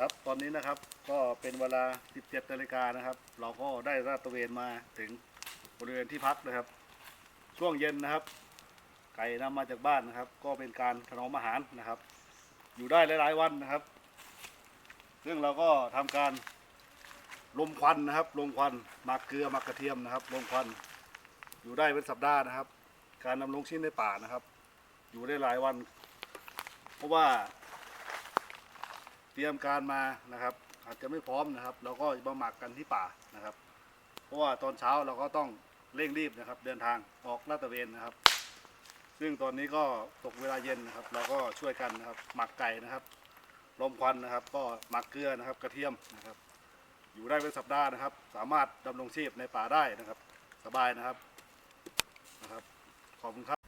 ครับตอนนี้นะครับก็เป็นเวลา 17นาฬิกานะครับ เราก็ได้ราดตระเวนมาถึงบริเวณที่พักนะครับ ช่วงเย็นนะครับ ไก่นำมาจากบ้านนะครับ ก็เป็นการถนอมอาหารนะครับ อยู่ได้หลาย ๆ วันนะครับ ซึ่งเราก็ทำการลมควันนะครับลมควันหมักเกลือหมักกระเทียมนะครับลมควันอยู่ได้เป็นสัปดาห์นะครับ การนำลงชิ้นในป่านะครับ อยู่ได้หลายวัน เพราะว่า เตรียมการมานะครับ อาจจะไม่พร้อมนะครับเราก็มาหมักกันที่ป่านะครับ เพราะว่าตอนเช้าเราก็ต้องเร่งรีบนะครับ เดินทางออกลาดตระเวนนะครับ ซึ่งตอนนี้ก็ตกเวลาเย็นนะครับ เราก็ช่วยกันนะครับ หมักไก่นะครับลมควันนะครับ ก็หมักเกลือนะครับกระเทียมนะครับ อยู่ได้เป็นสัปดาห์นะครับ สามารถดำรงชีพในป่าได้นะครับ สบายนะครับนะครับขอบคุณครับ